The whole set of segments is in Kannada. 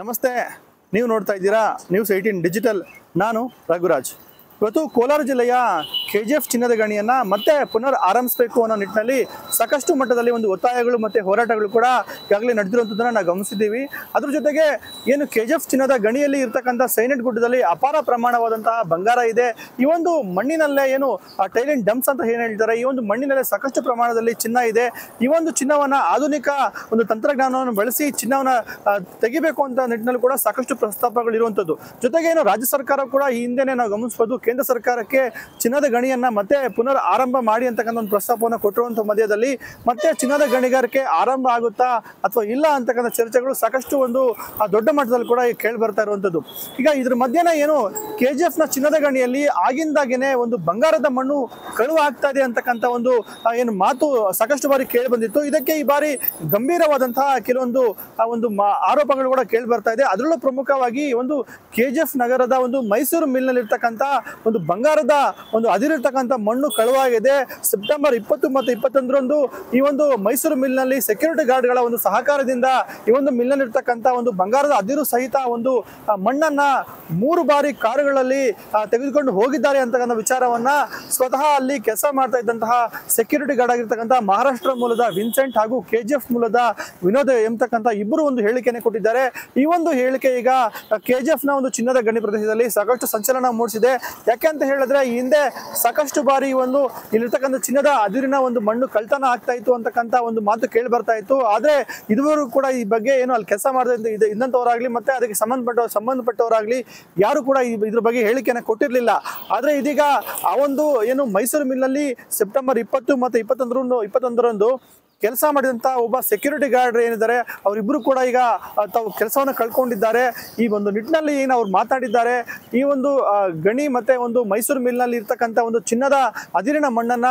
ನಮಸ್ತೆ. ನೀವು ನೋಡ್ತಾ ಇದ್ದೀರಾ ನ್ಯೂಸ್ ಏಯ್ಟೀನ್ ಡಿಜಿಟಲ್ ನಾನು ರಘುರಾಜ್. ಇವತ್ತು ಕೋಲಾರ ಜಿಲ್ಲೆಯ ಕೆ ಜಿ ಎಫ್ ಚಿನ್ನದ ಗಣಿಯನ್ನು ಮತ್ತೆ ಪುನರ್ ಆರಂಭಿಸಬೇಕು ಅನ್ನೋ ನಿಟ್ಟಿನಲ್ಲಿ ಸಾಕಷ್ಟು ಮಟ್ಟದಲ್ಲಿ ಒಂದು ಒತ್ತಾಯಗಳು ಮತ್ತು ಹೋರಾಟಗಳು ಕೂಡ ಈಗಾಗಲೇ ನಡೆದಿರುವಂಥದ್ದನ್ನು ನಾವು ಗಮನಿಸಿದ್ದೀವಿ. ಅದ್ರ ಜೊತೆಗೆ ಏನು ಕೆ ಜಿ ಎಫ್ ಚಿನ್ನದ ಗಣಿಯಲ್ಲಿ ಇರ್ತಕ್ಕಂಥ ಸೈನೆಟ್ ಗುಡ್ಡದಲ್ಲಿ ಅಪಾರ ಪ್ರಮಾಣವಾದಂತಹ ಬಂಗಾರ ಇದೆ. ಈ ಒಂದು ಮಣ್ಣಿನಲ್ಲೇ ಏನು ಟೈಲೆಂಟ್ ಡಂಪ್ಸ್ ಅಂತ ಏನು ಹೇಳ್ತಾರೆ, ಈ ಒಂದು ಮಣ್ಣಿನಲ್ಲೇ ಸಾಕಷ್ಟು ಪ್ರಮಾಣದಲ್ಲಿ ಚಿನ್ನ ಇದೆ. ಈ ಒಂದು ಚಿನ್ನವನ್ನ ಆಧುನಿಕ ಒಂದು ತಂತ್ರಜ್ಞಾನವನ್ನು ಬಳಸಿ ಚಿನ್ನವನ್ನ ತೆಗಿಬೇಕು ಅಂತ ನಿಟ್ಟಿನಲ್ಲಿ ಕೂಡ ಸಾಕಷ್ಟು ಪ್ರಸ್ತಾಪಗಳು ಇರುವಂಥದ್ದು ಜೊತೆಗೆ ಏನು, ರಾಜ್ಯ ಸರ್ಕಾರ ಕೂಡ ಈ ಹಿಂದೆನೆ ನಾವು ಗಮನಿಸಬಹುದು ಕೇಂದ್ರ ಸರ್ಕಾರಕ್ಕೆ ಚಿನ್ನದ ಗಣಿಯನ್ನ ಮತ್ತೆ ಪುನರ್ ಆರಂಭ ಮಾಡಿ ಅಂತಕ್ಕಂಥ ಒಂದು ಪ್ರಸ್ತಾಪವನ್ನು ಕೊಟ್ಟಿರುವಂಥ ಮಧ್ಯದಲ್ಲಿ ಮತ್ತೆ ಚಿನ್ನದ ಗಣಿಗಾರಿಕೆ ಆರಂಭ ಆಗುತ್ತಾ ಅಥವಾ ಇಲ್ಲ ಅಂತಕ್ಕಂಥ ಚರ್ಚೆಗಳು ಸಾಕಷ್ಟು ಒಂದು ದೊಡ್ಡ ಮಟ್ಟದಲ್ಲಿ ಕೂಡ ಕೇಳಿ ಬರ್ತಾ ಇರುವಂಥದ್ದು. ಈಗ ಇದ್ರ ಮಧ್ಯಾಹ್ನ ಏನು ಕೆ ಜಿ ಎಫ್ನ ಚಿನ್ನದ ಗಣಿಯಲ್ಲಿ ಆಗಿಂದಾಗೇನೆ ಒಂದು ಬಂಗಾರದ ಮಣ್ಣು ಕಳುವು ಆಗ್ತಾ ಇದೆ ಅಂತಕ್ಕಂಥ ಒಂದು ಏನು ಮಾತು ಸಾಕಷ್ಟು ಬಾರಿ ಕೇಳಿ ಬಂದಿತ್ತು. ಇದಕ್ಕೆ ಈ ಬಾರಿ ಗಂಭೀರವಾದಂತಹ ಕೆಲವೊಂದು ಒಂದು ಆರೋಪಗಳು ಕೂಡ ಕೇಳಿ ಬರ್ತಾ ಇದೆ. ಅದರಲ್ಲೂ ಪ್ರಮುಖವಾಗಿ ಒಂದು ಕೆ ಜಿ ಎಫ್ ನಗರದ ಒಂದು ಮೈಸೂರು ಮಿಲ್ನಲ್ಲಿ ಇರ್ತಕ್ಕಂಥ ಒಂದು ಬಂಗಾರದ ಒಂದು ಅದಿರಿರ್ತಕ್ಕಂಥ ಮಣ್ಣು ಕಳುವಾಗಿದೆ. ಸೆಪ್ಟೆಂಬರ್ ಇಪ್ಪತ್ತು ಮತ್ತು ಇಪ್ಪತ್ತೊಂದರಂದು ಈ ಒಂದು ಮೈಸೂರು ಮಿಲ್ನಲ್ಲಿ ಸೆಕ್ಯೂರಿಟಿ ಗಾರ್ಡ್ಗಳ ಒಂದು ಸಹಕಾರದಿಂದ ಈ ಒಂದು ಮಿಲ್ನಲ್ಲಿರ್ತಕ್ಕಂಥ ಒಂದು ಬಂಗಾರದ ಅದಿರು ಸಹಿತ ಒಂದು ಮಣ್ಣನ್ನ ಮೂರು ಬಾರಿ ಕಾರುಗಳಲ್ಲಿ ತೆಗೆದುಕೊಂಡು ಹೋಗಿದ್ದಾರೆ ಅಂತಕ್ಕಂಥ ವಿಚಾರವನ್ನ ಸ್ವತಃ ಅಲ್ಲಿ ಕೆಲಸ ಮಾಡ್ತಾ ಇದ್ದಂತಹ ಸೆಕ್ಯೂರಿಟಿ ಗಾರ್ಡ್ ಆಗಿರ್ತಕ್ಕಂಥ ಮಹಾರಾಷ್ಟ್ರ ಮೂಲದ ವಿನ್ಸೆಂಟ್ ಹಾಗೂ ಕೆ ಜಿ ಎಫ್ ಮೂಲದ ವಿನೋದ್ ಎಂಬತಕ್ಕಂಥ ಇಬ್ಬರು ಒಂದು ಹೇಳಿಕೆಯನ್ನು ಕೊಟ್ಟಿದ್ದಾರೆ. ಈ ಒಂದು ಹೇಳಿಕೆ ಈಗ ಕೆ ಜಿ ಎಫ್ನ ಒಂದು ಚಿನ್ನದ ಗಣಿ ಪ್ರದೇಶದಲ್ಲಿ ಸಾಕಷ್ಟು ಸಂಚಲನ ಮೂಡಿಸಿದೆ. ಯಾಕೆ ಅಂತ ಹೇಳಿದ್ರೆ ಹಿಂದೆ ಸಾಕಷ್ಟು ಬಾರಿ ಒಂದು ಇಲ್ಲಿರ್ತಕ್ಕಂಥ ಚಿನ್ನದ ಅದಿರಿನ ಒಂದು ಮಣ್ಣು ಕಳ್ತನ ಆಗ್ತಾ ಇತ್ತು ಅಂತಕ್ಕಂಥ ಒಂದು ಮಾತು ಕೇಳಿ ಬರ್ತಾ ಇತ್ತು. ಆದ್ರೆ ಇದುವರೆಗೂ ಕೂಡ ಈ ಬಗ್ಗೆ ಏನು ಅಲ್ಲಿ ಕೆಲಸ ಮಾಡದ ಇದ್ದಂಥವರಾಗ್ಲಿ ಮತ್ತೆ ಅದಕ್ಕೆ ಸಂಬಂಧಪಟ್ಟ ಸಂಬಂಧಪಟ್ಟವರಾಗ್ಲಿ ಯಾರು ಕೂಡ ಇದ್ರ ಬಗ್ಗೆ ಹೇಳಿಕೆಯನ್ನು ಕೊಟ್ಟಿರಲಿಲ್ಲ. ಆದ್ರೆ ಇದೀಗ ಆ ಒಂದು ಏನು ಮೈಸೂರು ಮಿಲ್ನಲ್ಲಿ ಸೆಪ್ಟೆಂಬರ್ ಇಪ್ಪತ್ತು ಮತ್ತು ಇಪ್ಪತ್ತೊಂದರಂದು ಇಪ್ಪತ್ತೊಂದರಂದು ಕೆಲಸ ಮಾಡಿದಂತ ಒಬ್ಬ ಸೆಕ್ಯೂರಿಟಿ ಗಾರ್ಡ್ ಏನಿದ್ದಾರೆ ಅವರಿಬ್ಬರು ಕೂಡ ಈಗ ತಾವು ಕೆಲಸವನ್ನು ಕಳ್ಕೊಂಡಿದ್ದಾರೆ. ಈ ಒಂದು ನಿಟ್ಟಿನಲ್ಲಿ ಏನು ಅವ್ರು ಮಾತಾಡಿದ್ದಾರೆ, ಈ ಒಂದು ಗಣಿ ಮತ್ತೆ ಒಂದು ಮೈಸೂರು ಮಿಲ್ನಲ್ಲಿ ಇರ್ತಕ್ಕಂಥ ಒಂದು ಚಿನ್ನದ ಅದಿರಿನ ಮಣ್ಣನ್ನ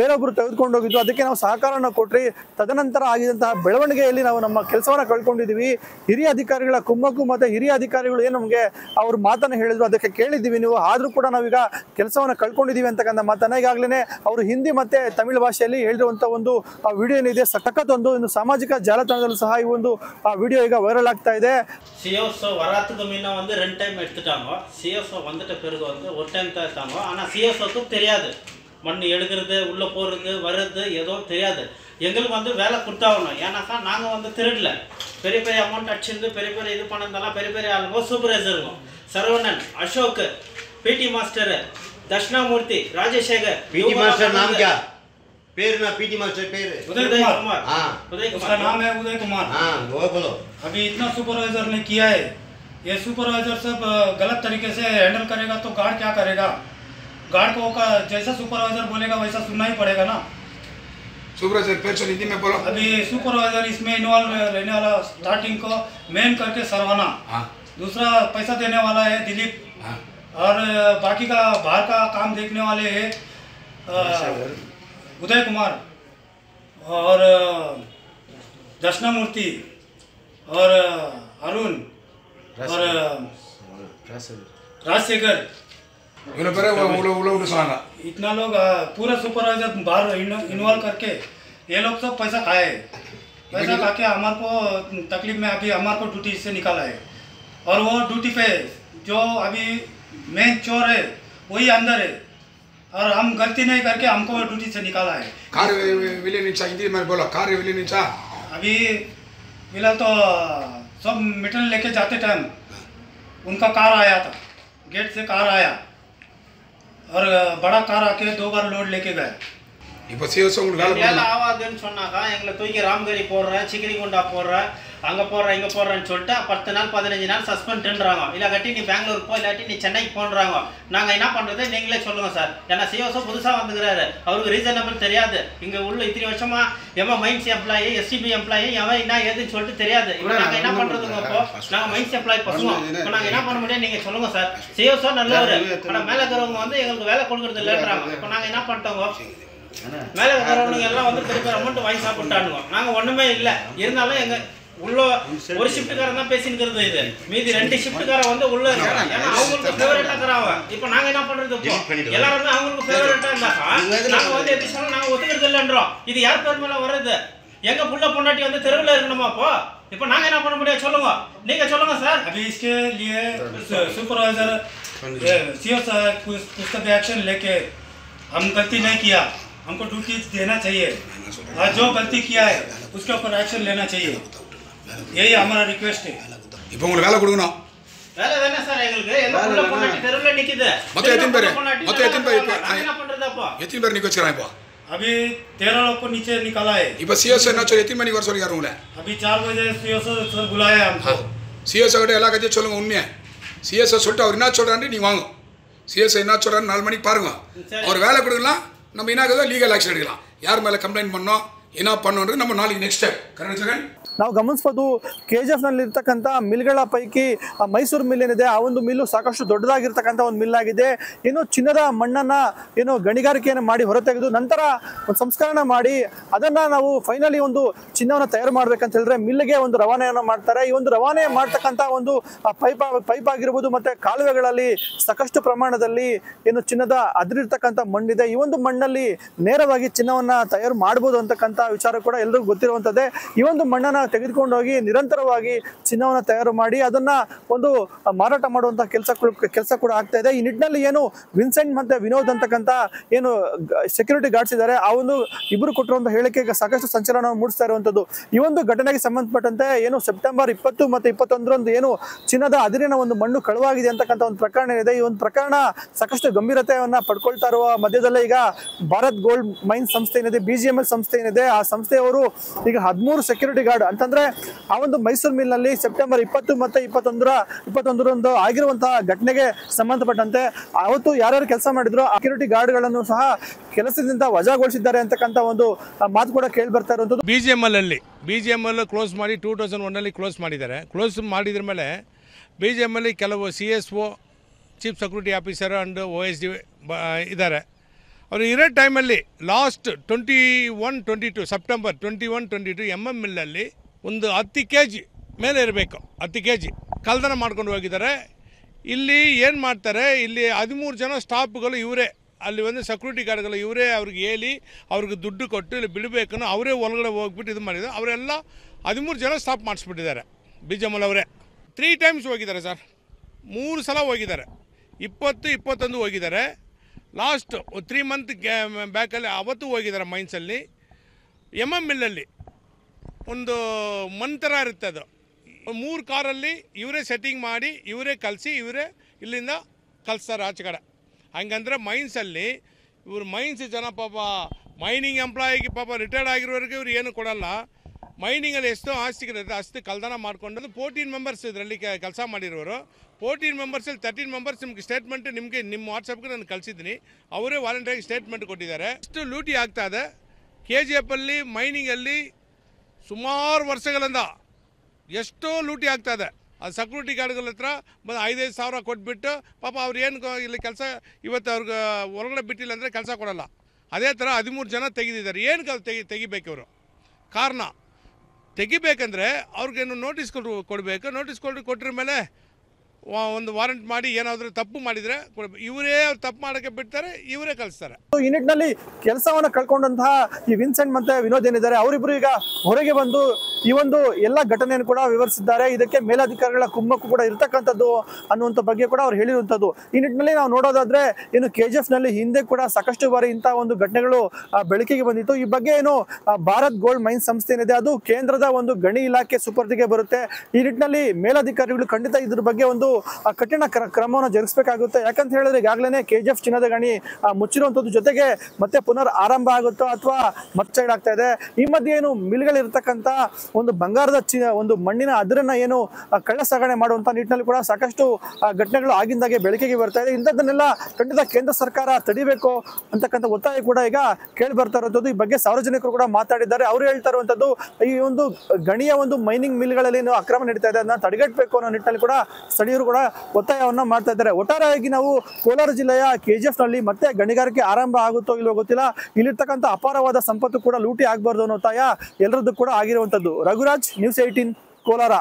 ಬೇರೊಬ್ಬರು ತೆಗೆದುಕೊಂಡು ಹೋಗಿದ್ದು, ಅದಕ್ಕೆ ನಾವು ಸಹಕಾರನ ಕೊಟ್ರಿ. ತದನಂತರ ಆಗಿದಂತಹ ಬೆಳವಣಿಗೆಯಲ್ಲಿ ನಾವು ನಮ್ಮ ಕೆಲಸವನ್ನ ಕಳ್ಕೊಂಡಿದ್ದೀವಿ. ಹಿರಿಯ ಅಧಿಕಾರಿಗಳ ಕುಮ್ಮಕ್ಕು ಮತ್ತೆ ಹಿರಿಯ ಅಧಿಕಾರಿಗಳು ಏನು ನಮಗೆ ಅವ್ರ ಮಾತನ್ನ ಹೇಳಿದ್ರು, ಅದಕ್ಕೆ ಕೇಳಿದ್ದೀವಿ ನೀವು. ಆದರೂ ಕೂಡ ನಾವೀಗ ಕೆಲಸವನ್ನ ಕಳ್ಕೊಂಡಿದ್ದೀವಿ ಅಂತಕ್ಕಂಥ ಮಾತನ್ನ ಈಗಾಗಲೇ ಅವರು ಹಿಂದಿ ಮತ್ತೆ ತಮಿಳು ಭಾಷೆಯಲ್ಲಿ ಹೇಳಿರುವಂತ ಒಂದು ವಿಡಿಯೋ ವಿಡಿಯೋ ಏನಿದೆ ಸಖತ್ ಒಂದು ಇನ್ನು ಸಾಮಾಜಿಕ ಜಾಲತಾಣದಲ್ಲೂ ಸಹ ಈ ಒಂದು ವಿಡಿಯೋ ಈಗ ವೈರಲ್ ಆಗ್ತಾ ಇದೆ. ಸಿ ಎಸ್ ವರಾತ್ಕು ಮೀನ ಒಂದು ಟೈಮ್ ಎಡ್ತಾಂಗ ಸಿ ಎಸ್ ಒಂದಟ್ಟು ಪೆರುಗು ಅಂದ್ರೆ ಒಟ್ಟೆ ಅಂತ ಇರ್ತಾಂಗ ಆನಾ ಸಿ ಎಸ್ ಅದು ತಿಳಿಯಾದು ಮಣ್ಣು ಎಳ್ಗಿರದು ಉಳ್ಳ ಪೋರದು ಬರದು ಏದೋ ತಿಳಿಯಾದು ಎಂಗಳಿಗೆ ಒಂದು ವೇಲೆ ಕೊಡ್ತಾವನು ಏನಕ್ಕ ನಾನು ಒಂದು ತಿರುಗಲ ಪೆರಿ ಪೆರಿ ಅಮೌಂಟ್ ಹಚ್ಚಿಂದು ಪೆರಿ ಪೆರಿ ಇದು ಪಣಂದಲ್ಲ ಪೆರಿ ಪೆರಿ algo supervisor Saravanan Ashok P master Dakshinamurthy Rajashekar P T master ನಾಮ್ಗ पेर ना पीजी मास्टर पेर उदय कुमार। हाँ। उसका नाम है उदय कुमार। हाँ वो बोलो। अभी इतना सुपरवाइजर ने किया है। ये सुपरवाइजर सब गलत तरीके से हैंडल करेगा तो गार्ड क्या करेगा? गार्ड को का जैसा सुपरवाइजर बोलेगा वैसा सुनना ही पड़ेगा ना। सुपरवाइजर फिर से हिंदी में बोलो। अभी सुपरवाइजर इसमें इन्वॉल्व रहने वाला स्टार्टिंग को मेन करके सरवाना। हाँ। दूसरा पैसा देने वाला है दिलीप। हाँ। और बाकी का बाहर का काम देखने वाले है। उदय कुमार और अ, दक्षिणामूर्ति और अरुण और राजशेखर। इतना लोग पूरा सुपरवाइजर बाहर इन्वॉल्व करके ये लोग सब पैसा खाए। पैसा खा के हमारे को तकलीफ़ में अभी हमारे को ड्यूटी से निकाला है। और वो ड्यूटी पे जो अभी मेन चोर है वही अंदर है। और हम गलती नहीं करके हमको ड्यूटी से निकाला है कार विले नीचा हिंदी में बोलो कार विले नीचा अभी फिलहाल तो सब मिटन लेके जाते टाइम उनका कार आया था गेट से कार आया और बड़ा कार आके दो बार लोड लेके गए இப்போ சிஎஸ் உங்களுக்கு வேலை வேலை பண்ணணும் ஆகாதுன்னு சொன்னாக்கா எங்களை தூக்கி ராம்கரி போடுறேன் சிக்கிரி குண்டா போடுறேன் அங்கே போடுறேன் இங்கே போடுறேன்னு சொல்லிட்டு பத்து நாள் பதினஞ்சு நாள் சஸ்பெண்ட்ன்றாங்க இல்லாட்டி நீ பெங்களூர் போ இல்லாட்டி நீ சென்னைக்கு போன்றாங்க. நாங்கள் என்ன பண்ணுறது நீங்களே சொல்லுங்க சார். ஏன்னா சிஓசோ புதுசாக வந்துக்கிறாரு. அவருக்கு ரீசனபிள் தெரியாது. இங்கே உள்ள இத்தனை வருஷமா எவன் மைன்ஸ் எம்ப்ளாயி எஸ்டிபி எம்ப்ளாயி எவன் என்ன ஏதுன்னு சொல்லிட்டு தெரியாது. இப்போ நாங்கள் என்ன பண்ணுறதுங்க இப்போ? நாங்கள் மைன்ஸ் எம்ப்ளாயி பசுவோம் இப்போ நாங்கள் என்ன பண்ண முடியும்? நீங்கள் சொல்லுங்க சார். சிஓசோ நல்லவர். ஆனால் மேலே இருக்கிறவங்க வந்து எங்களுக்கு வேலை கொடுக்குறது இல்லைன்றாங்க. இப்போ நாங்கள் என்ன பண்ணிட்டோங்க? மேலே இருக்கிறவனுங்க எல்லாம் வந்து பெரிய அமௌண்ட் வாங்கி சாப்பிட்டானுங்க. நாங்க ஒண்ணுமே இல்ல. இருந்தாலும் எங்க உள்ள ஒரு ஷிஃப்ட்டுக்காரன் தான் பேசினுக்கிறது இது மீதி ரெண்டு ஷிஃப்ட்டுக்காரன் வந்து உள்ள இருக்கான் ஏன்னா அவங்களுக்கு ஃபேவரட்டா இருக்கிறாங்க இப்போ நாங்க என்ன பண்றது இப்போ Delete பண்ணிடுவா. எல்லாரும் தான் அவங்களுக்கு ஃபேவரட்டா இருந்தாக்கா நாங்க வந்து எப்படி சொன்னா நாங்க ஒத்துக்கிறது இல்லைன்றோம் இது யார் பேர் மேல வர்றது எங்க புள்ள பொண்டாட்டி வந்து தெருவில் இருக்கணுமா அப்போ இப்போ நாங்க என்ன பண்ண முடியும் சொல்லுங்க நீங்க சொல்லுங்க சார் अभी इसके लिए सु- सुपरवाइजर सीओ साहब कुछ कुछ तो भी एक्शन लेके हम गलती नहीं किया हमको ड्यूटी देना चाहिए और जो गलती किया है उसके ऊपर एक्शन लेना चाहिए यही हमारा रिक्वेस्ट है இப்போ உங்களுக்கு வேலை கொடுக்கணும் வேலை தானே சார் எங்களுக்கு எல்லாம் உள்ள பொண்டாட்டி தெருவுல நிக்குது மொத்தம் எத்தனை பேரு? உள்ள பொண்டாட்டி மொத்தம் எத்தனை பேரு? நாங்க என்ன பண்றது அப்போ எத்தனை பேர் நிற்க வச்சுக்கிறான் இப்போ अभी तेरह लोग को नीचे निकाला है இப்போ சிஎஸ் என்ன சொல்லி எத்தனை மணிக்கு வர சொல்லிக்காரு உங்களை अभी चार बजे सीओ सर बुलाया है हमको சிஎஸ் கிட்ட எல்லா கதையும் சொல்லுங்க உண்மையை சிஎஸ் சொல்லிட்டு அவர் என்ன சொல்றாரு நீ வாங்க சிஎஸ் என்ன சொல்றாரு நாலு மணிக்கு பாருங்க சரி. அவர் வேலை கொடுக்கலாம் நம்ம என்ன ஆகுதோ லீகல் ஆக்ஷன் எடுக்கலாம் யார் மேலே கம்ப்ளைண்ட் பண்ணோம் ಏನಪ್ಪ ಅನ್ನೋದ್ರೆ ನಮ್ಮ ನಾಳೆಗೆ ನೆಕ್ಸ್ಟ್ ಜಗನ್ ನಾವು ಗಮನಿಸ್ಬೋದು ಕೆ ಜಿ ಎಫ್ನಲ್ಲಿ ಇರ್ತಕ್ಕಂಥ ಮಿಲ್ಗಳ ಪೈಕಿ ಮೈಸೂರು ಮಿಲ್ ಏನಿದೆ, ಆ ಒಂದು ಮಿಲ್ಲು ಸಾಕಷ್ಟು ದೊಡ್ಡದಾಗಿರ್ತಕ್ಕಂಥ ಒಂದು ಮಿಲ್ ಆಗಿದೆ. ಏನು ಚಿನ್ನದ ಮಣ್ಣನ್ನ ಏನು ಗಣಿಗಾರಿಕೆಯನ್ನು ಮಾಡಿ ಹೊರತೆಗೆದು ನಂತರ ಒಂದು ಸಂಸ್ಕರಣ ಮಾಡಿ ಅದನ್ನ ನಾವು ಫೈನಲಿ ಒಂದು ಚಿನ್ನವನ್ನು ತಯಾರು ಮಾಡ್ಬೇಕಂತ ಹೇಳಿದ್ರೆ ಮಿಲ್ಗೆ ಒಂದು ರವಾನೆಯನ್ನು ಮಾಡ್ತಾರೆ. ಈ ಒಂದು ರವಾನೆ ಮಾಡ್ತಕ್ಕಂಥ ಒಂದು ಪೈಪ್ ಪೈಪ್ ಆಗಿರ್ಬೋದು ಮತ್ತೆ ಕಾಲುವೆಗಳಲ್ಲಿ ಸಾಕಷ್ಟು ಪ್ರಮಾಣದಲ್ಲಿ ಏನು ಚಿನ್ನದ ಅದ್ರಿರ್ತಕ್ಕಂಥ ಮಣ್ಣಿದೆ. ಈ ಒಂದು ಮಣ್ಣಲ್ಲಿ ನೇರವಾಗಿ ಚಿನ್ನವನ್ನು ತಯಾರು ಮಾಡ್ಬೋದು ಅಂತಕ್ಕಂಥ ವಿಚಾರ ಕೂಡ ಎಲ್ರಿಗೂ ಗೊತ್ತಿರುವಂಥದ್ದೇ ಈ ಒಂದು ಮಣ್ಣನ್ನ ತೆಗೆದುಕೊಂಡು ಹೋಗಿ ನಿರಂತರವಾಗಿ ಚಿನ್ನವನ್ನ ತಯಾರು ಮಾಡಿ ಅದನ್ನ ಒಂದು ಮಾರಾಟ ಮಾಡುವಂಥ ಕೆಲಸ ಕೆಲಸ ಕೂಡ ಆಗ್ತಾ ಇದೆ. ಈ ನಿಟ್ಟಿನಲ್ಲಿ ಏನು ವಿನ್ಸೆಂಟ್ ಮತ್ತೆ ವಿನೋದ್ ಅಂತಕ್ಕಂಥ ಏನು ಸೆಕ್ಯೂರಿಟಿ ಗಾರ್ಡ್ಸ್ ಇದ್ದಾರೆ. ಆ ಒಂದು ಇಬ್ಬರು ಕೊಟ್ಟಿರುವಂಥ ಹೇಳಿಕೆಗೆ ಸಾಕಷ್ಟು ಸಂಚಲನ ಮೂಡಿಸ್ತಾ ಇರುವಂತದ್ದು. ಈ ಒಂದು ಘಟನೆಗೆ ಸಂಬಂಧಪಟ್ಟಂತೆ ಏನು ಸೆಪ್ಟೆಂಬರ್ ಇಪ್ಪತ್ತು ಮತ್ತೆ ಇಪ್ಪತ್ತೊಂದರಂದು ಏನು ಚಿನ್ನದ ಅದಿರಿನ ಒಂದು ಮಣ್ಣು ಕಳುವಾಗಿದೆ ಅಂತಕ್ಕಂಥ ಒಂದು ಪ್ರಕರಣ ಇದೆ ಈ ಒಂದು ಪ್ರಕರಣ ಸಾಕಷ್ಟು ಗಂಭೀರತೆಯನ್ನ ಪಡ್ಕೊಳ್ತಾ ಇರುವ ಮಧ್ಯದಲ್ಲೇ ಈಗ ಭಾರತ್ ಗೋಲ್ಡ್ ಮೈನ್ ಸಂಸ್ಥೆ ಏನಿದೆ ಬಿ ಸಂಸ್ಥೆ ಏನಿದೆ ಆ ಸಂಸ್ಥೆಯವರು ಈಗ ಹದಿಮೂರು ಸೆಕ್ಯೂರಿಟಿ ಗಾರ್ಡ್ ಅಂತಂದ್ರೆ ಆ ಒಂದು ಮೈಸೂರು ಮಿಲ್ನಲ್ಲಿ ಸೆಪ್ಟೆಂಬರ್ ಇಪ್ಪತ್ತು ಮತ್ತೆ ಇಪ್ಪತ್ತೊಂದರ ಇಪ್ಪತ್ತೊಂದರಂದು ಆಗಿರುವಂತಹ ಘಟನೆಗೆ ಸಂಬಂಧಪಟ್ಟಂತೆ ಅವತ್ತು ಯಾರ್ಯಾರು ಕೆಲಸ ಮಾಡಿದ್ರು ಸೆಕ್ಯೂರಿಟಿ ಗಾರ್ಡ್ಗಳನ್ನು ಸಹ ಕೆಲಸದಿಂದ ವಜಾಗೊಳಿಸಿದ್ದಾರೆ ಅಂತಕ್ಕಂಥ ಒಂದು ಮಾತು ಕೂಡ ಕೇಳಿ ಬರ್ತಾ ಇರುವಂತದ್ದು ಬಿ ಜಿ ಎಂ ಎಲ್ಲಿ B G M L close ಮಾಡಿ ಟೂ ತೌಸಂಡ್ ಒನ್ನಲ್ಲಿ ಕ್ಲೋಸ್ ಮಾಡಿದ್ದಾರೆ. ಕ್ಲೋಸ್ ಮಾಡಿದ ಮೇಲೆ ಬಿ ಜಿ ಎಂ ಎಲ್ಲಿ ಕೆಲವು C S O chief security officer and O S D ಇದ್ದಾರೆ. ಅವರು ಇರೋ ಟೈಮಲ್ಲಿ last twenty one, twenty two, September twenty one, twenty two M M ಎಲ್ಲಲ್ಲಿ ಒಂದು ಹತ್ತು ಕೆ ಜಿ ಮೇಲೆ ಇರಬೇಕು, ಹತ್ತು ಕೆ ಜಿ ಕಳ್ಳದನ ಮಾಡ್ಕೊಂಡು ಹೋಗಿದ್ದಾರೆ. ಇಲ್ಲಿ ಏನು ಮಾಡ್ತಾರೆ, ಇಲ್ಲಿ ಹದಿಮೂರು ಜನ ಸ್ಟಾಫ್ಗಳು ಇವರೇ, ಅಲ್ಲಿ ಒಂದು ಸೆಕ್ಯೂರಿಟಿ ಗಾರ್ಡ್ಗಳು ಇವರೇ ಅವ್ರಿಗೆ ಹೇಳಿ, ಅವ್ರಿಗೆ ದುಡ್ಡು ಕೊಟ್ಟು ಇಲ್ಲಿ ಬಿಡಬೇಕನ್ನೋ ಅವರೇ ಒಳಗಡೆ ಹೋಗ್ಬಿಟ್ಟು ಇದು ಮಾಡಿದ್ರು. ಅವರೆಲ್ಲ ಹದಿಮೂರು ಜನ ಸ್ಟಾಪ್ ಮಾಡಿಸ್ಬಿಟ್ಟಿದ್ದಾರೆ, ಬಿಜಮಲ್ ಅವರೇ. ತ್ರೀ ಟೈಮ್ಸ್ ಹೋಗಿದ್ದಾರೆ ಸರ್. ಮೂರು ಸಲ ಹೋಗಿದ್ದಾರೆ. ಇಪ್ಪತ್ತು, ಇಪ್ಪತ್ತೊಂದು ಹೋಗಿದ್ದಾರೆ. ಲಾಸ್ಟ್ ತ್ರೀ ಮಂತ್ ಬ್ಯಾಕಲ್ಲಿ ಅವತ್ತು ಹೋಗಿದ್ದಾರೆ ಮೈನ್ಸಲ್ಲಿ ಎಂ ಎಂ ಎಲ್ಲಲ್ಲಿ ಒಂದು ಮಂತ್ರ ಇರುತ್ತೆ ಅದು. ಮೂರು ಕಾರಲ್ಲಿ ಇವರೇ ಸೆಟ್ಟಿಂಗ್ ಮಾಡಿ, ಇವರೇ ಕಲಿಸಿ, ಇವರೇ ಇಲ್ಲಿಂದ ಕಲಿಸ್ತಾರೆ ಆಚೆ ಕಡೆ. ಹಂಗಂದ್ರೆ ಮೈನ್ಸಲ್ಲಿ ಇವ್ರು ಮೈನ್ಸ್ ಜನ ಪಾಪ ಮೈನಿಂಗ್ ಎಂಪ್ಲಾಯಿಗೆ ಪಾಪ ರಿಟೈರ್ಡ್ ಆಗಿರೋರಿಗೆ ಇವ್ರು ಏನು ಕೊಡಲ್ಲ. ಮೈನಿಂಗಲ್ಲಿ ಎಷ್ಟೋ ಆಸ್ತಿಗಳಿರುತ್ತೆ ಅಷ್ಟು ಕಲ್ದನ ಮಾಡ್ಕೊಂಡು ಫೋರ್ಟೀನ್ ಮೆಂಬರ್ಸ್ ಇದರಲ್ಲಿ ಕೆಲಸ ಮಾಡಿರೋರು. ಫೋರ್ಟೀನ್ ಮೆಂಬರ್ಸಲ್ಲಿ ತರ್ಟೀನ್ ಮೆಂಬರ್ಸ್ ನಿಮ್ಗೆ ಸ್ಟೇಟ್ಮೆಂಟ್ ನಿಮಗೆ ನಿಮ್ಮ ವಾಟ್ಸಪ್ಗೆ ನಾನು ಕಳಿಸಿದ್ದೀನಿ. ಅವರೇ ವಾಲಂಟಿಯಾಗಿ ಸ್ಟೇಟ್ಮೆಂಟ್ ಕೊಟ್ಟಿದ್ದಾರೆ. ಅಷ್ಟು ಲೂಟಿ ಆಗ್ತಾ ಇದೆ. ಕೆ ಜಿ ಮೈನಿಂಗ್ ಮೈನಿಂಗಲ್ಲಿ ಸುಮಾರು ವರ್ಷಗಳಿಂದ ಎಷ್ಟೋ ಲೂಟಿ ಆಗ್ತಾ ಇದೆ. ಅದು ಸೆಕ್ಯೂರಿಟಿ ಗಾರ್ಡ್ಗಳ ಹತ್ರ ಬಂದು ಐದೈದು ಸಾವಿರ ಕೊಟ್ಬಿಟ್ಟು ಪಾಪ ಅವ್ರು ಏನು ಇಲ್ಲಿ ಕೆಲಸ ಇವತ್ತು ಅವ್ರಿಗೆ ಹೊರಗಡೆ ಬಿಟ್ಟಿಲ್ಲ ಅಂದರೆ ಕೆಲಸ ಕೊಡಲ್ಲ. ಅದೇ ಥರ ಹದಿಮೂರು ಜನ ತೆಗೆದಿದ್ದಾರೆ. ಏನು ತೆಗಿ ತೆಗಿಬೇಕು ಇವರು ಕಾರಣ ತೆಗಿಬೇಕಂದ್ರೆ ಅವ್ರಿಗೇನು ನೋಟಿಸ್ ಕೊಡು ಕೊಡಬೇಕು ನೋಟಿಸ್ ಕೊಡ್ರಿ ಕೊಟ್ಟಿರ ಮೇಲೆ ಒಂದು ವಾರಂಟ್ ಮಾಡಿ ಏನಾದರೂ ತಪ್ಪು ಮಾಡಿದರೆ ಇವರೇ ಅವ್ರು ತಪ್ಪು ಮಾಡೋಕ್ಕೆ ಬಿಡ್ತಾರೆ, ಇವರೇ ಕಳಿಸ್ತಾರೆ. ಈ ನಿಟ್ಟಿನಲ್ಲಿ ಕೆಲಸವನ್ನ ಕಳ್ಕೊಂಡಂತಹ ಈ ವಿನ್ಸೆಂಟ್ ಮತ್ತೆ ವಿನೋದ್ ಏನಿದ್ದಾರೆ, ಅವರಿಬ್ರು ಈಗ ಹೊರಗೆ ಬಂದು ಈ ಒಂದು ಎಲ್ಲ ಘಟನೆಯನ್ನು ಕೂಡ ವಿವರಿಸಿದ್ದಾರೆ. ಇದಕ್ಕೆ ಮೇಲಾಧಿಕಾರಿಗಳ ಕುಮ್ಮಕ್ಕು ಕೂಡ ಇರತಕ್ಕಂಥದ್ದು ಅನ್ನುವಂಥ ಬಗ್ಗೆ ಕೂಡ ಅವ್ರು ಹೇಳಿರುವಂಥದ್ದು. ಈ ನಿಟ್ಟಿನಲ್ಲಿ ನಾವು ನೋಡೋದಾದ್ರೆ ಏನು ಕೆ ಜಿ ಹಿಂದೆ ಕೂಡ ಸಾಕಷ್ಟು ಬಾರಿ ಇಂತಹ ಒಂದು ಘಟನೆಗಳು ಬೆಳಕಿಗೆ ಬಂದಿತ್ತು. ಈ ಬಗ್ಗೆ ಏನು ಭಾರತ್ ಗೋಲ್ಡ್ ಮೈನ್ ಸಂಸ್ಥೆ ಏನಿದೆ, ಅದು ಕೇಂದ್ರದ ಒಂದು ಗಣಿ ಇಲಾಖೆ ಸುಪರ್ದಿಗೆ ಬರುತ್ತೆ. ಈ ನಿಟ್ಟಿನಲ್ಲಿ ಮೇಲಾಧಿಕಾರಿಗಳು ಖಂಡಿತ ಇದ್ರ ಬಗ್ಗೆ ಒಂದು ಕಠಿಣ ಕ್ರ- ಕ್ರಮವನ್ನು ಜರುಗಿಸಬೇಕಾಗುತ್ತೆ. ಯಾಕಂತ ಹೇಳಿದ್ರೆ ಈಗಾಗಲೇ ಕೆ ಜಿ ಎಫ್ ಚಿನ್ನದ ಗಣಿ ಆ, ಮುಚ್ಚಿರುವಂಥದ್ದು ಜೊತೆಗೆ ಮತ್ತೆ ಪುನರ್ ಆರಂಭ ಆಗುತ್ತೋ ಅಥವಾ ಮತ್ತೆ ಸೈಡ್ ಇದೆ. ಈ ಮಧ್ಯೆ ಏನು ಮಿಲ್ಗಳಿರ್ತಕ್ಕಂಥ ಒಂದು ಬಂಗಾರದ ಒಂದು ಮಣ್ಣಿನ ಅದರನ್ನ ಏನು ಆ, ಕಳ್ಳ ಸಾಗಣೆ ಮಾಡುವಂತ ನಿಟ್ಟಿನಲ್ಲಿ ಕೂಡ ಸಾಕಷ್ಟು ಆ, ಘಟನೆಗಳು ಆಗಿಂದಾಗೆ ಬೆಳಕಿಗೆ ಬರ್ತಾ ಇದೆ. ಇಂಥದ್ದನ್ನೆಲ್ಲ ಖಂಡಿತ ಕೇಂದ್ರ ಸರ್ಕಾರ ತಡಿಬೇಕು ಅಂತಕ್ಕಂಥ ಒತ್ತಾಯ ಕೂಡ ಈಗ ಕೇಳಿ ಬರ್ತಾ ಇರುವಂಥದ್ದು ಈ ಬಗ್ಗೆ ಸಾರ್ವಜನಿಕರು ಕೂಡ ಮಾತಾಡಿದ್ದಾರೆ. ಅವರು ಹೇಳ್ತಾ ಇರುವಂಥದ್ದು ಈ ಒಂದು ಗಣಿಯ ಒಂದು ಮೈನಿಂಗ್ ಮಿಲ್ಗಳಲ್ಲಿ ಏನು ಅಕ್ರಮ ನಡೀತಾ ಇದೆ ಅದನ್ನ ತಡೆಗಟ್ಟಬೇಕು ಅನ್ನೋ ನಿಟ್ಟಿನಲ್ಲಿ ಕೂಡ ಸ್ಥಳೀಯರು ಕೂಡ ಒತ್ತಾಯವನ್ನು ಮಾಡ್ತಾ ಇದ್ದಾರೆ. ಒಟ್ಟಾರೆಯಾಗಿ ನಾವು ಕೋಲಾರ ಜಿಲ್ಲೆಯ ಕೆ ಜಿ ಎಫ್ನಲ್ಲಿ ಮತ್ತೆ ಗಣಿಗಾರಿಕೆ ಆರಂಭ ಆಗುತ್ತೋ ಇಲ್ಲೋ ಗೊತ್ತಿಲ್ಲ. ಇಲ್ಲಿರ್ತಕ್ಕಂಥ ಅಪಾರವಾದ ಸಂಪತ್ತು ಕೂಡ ಲೂಟಿ ಆಗಬಾರ್ದು ಅನ್ನೋ ಒತ್ತಾಯ ಎಲ್ಲರದ್ದು ಕೂಡ ಆಗಿರುವಂತದ್ದು ರಘುರಾಜ್ ನ್ಯೂಸ್ ಏಯ್ಟೀನ್ ಕೋಲಾರ.